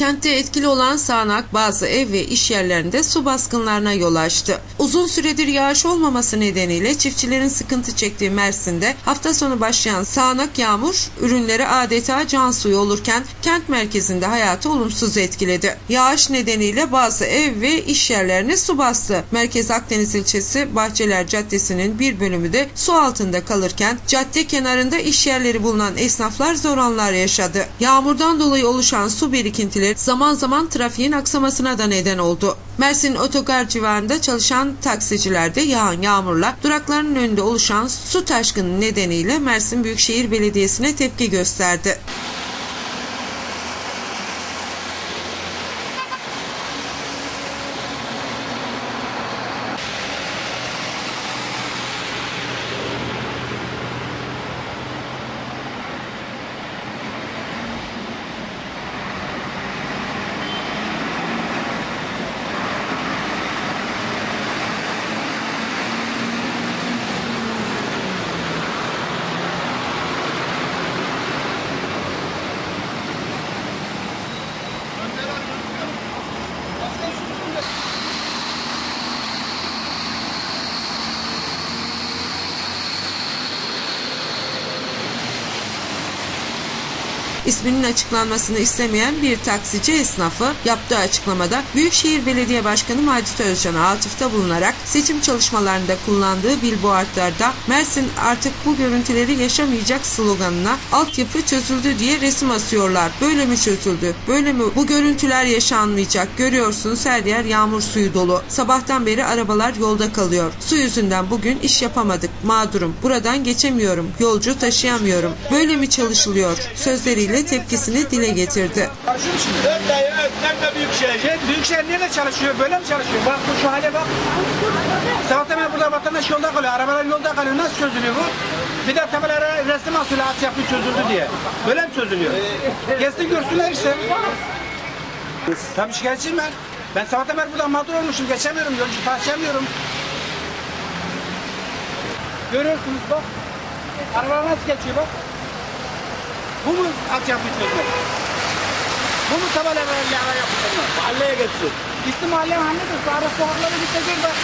Kentte etkili olan sağanak bazı ev ve iş yerlerinde su baskınlarına yol açtı. Uzun süredir yağış olmaması nedeniyle çiftçilerin sıkıntı çektiği Mersin'de hafta sonu başlayan sağanak yağmur ürünleri adeta can suyu olurken kent merkezinde hayatı olumsuz etkiledi. Yağış nedeniyle bazı ev ve iş yerlerine su bastı. Merkez Akdeniz ilçesi Bahçeler Caddesi'nin bir bölümü de su altında kalırken cadde kenarında iş yerleri bulunan esnaflar zor anlar yaşadı. Yağmurdan dolayı oluşan su birikintileri zaman zaman trafiğin aksamasına da neden oldu. Mersin Otogar civarında çalışan taksicilerde yağan yağmurla durakların önünde oluşan su taşkını nedeniyle Mersin Büyükşehir Belediyesi'ne tepki gösterdi. İsminin açıklanmasını istemeyen bir taksici esnafı yaptığı açıklamada Büyükşehir Belediye Başkanı Macit Özcan'a atıfta bulunarak seçim çalışmalarında kullandığı billboardlarda Mersin artık bu görüntüleri yaşamayacak sloganına altyapı çözüldü diye resim asıyorlar. Böyle mi çözüldü? Böyle mi? Bu görüntüler yaşanmayacak. Görüyorsunuz her yer yağmur suyu dolu. Sabahtan beri arabalar yolda kalıyor. Su yüzünden bugün iş yapamadık. Mağdurum. Buradan geçemiyorum. Yolcu taşıyamıyorum. Böyle mi çalışılıyor? Sözleriyle tepkisini dile getirdi. Karışıyor mu şimdi? Nerede, evet, nerede büyük şehir? Şey, Büyükşehir nerede çalışıyor? Böyle mi çalışıyor? Bak bu şu hale bak. Sabahtan burada vatandaş yolda kalıyor. Arabalar yolda kalıyor. Nasıl çözülüyor bu? Bir de tabelalara resim asıyor altyapı çözüldü diye. Böyle mi çözülüyor? Gelsin görsünler işte. Tabii şikayetçiyim ben. Ben sabahtan beri buradan mağdur olmuşum. Geçemiyorum. Yolcu taşıyamıyorum. Görüyorsunuz bak. Arabalar nasıl geçiyor bak. Bu mu altyapı çözmek? Bu mu tabelalarla ara yapıştırma? Mahalleye geçsin. Gitti mahalle mahalledir. Sonra sokakları gidecek bak.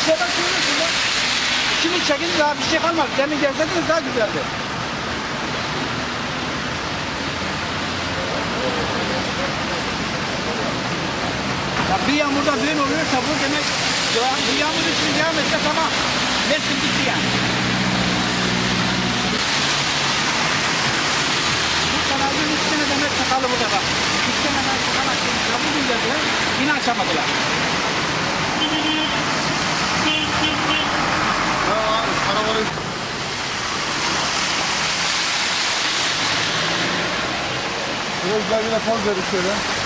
İşte bak görüyorsun bak. Şimdi çekin daha bir şey kalmadı. Demin gelseydiniz daha güzeldi. Ya bir yağmurda böyle oluyorsa bu demek ya, bu yağmur için devam etse tamam. Mersin gitti yani. Bu kanalın üç sene demek tıkalı burada bak. Üç sene ben tıkan açmışlar. Bugün geldiler. Arabanın Biraz daha yine poz verin şöyle.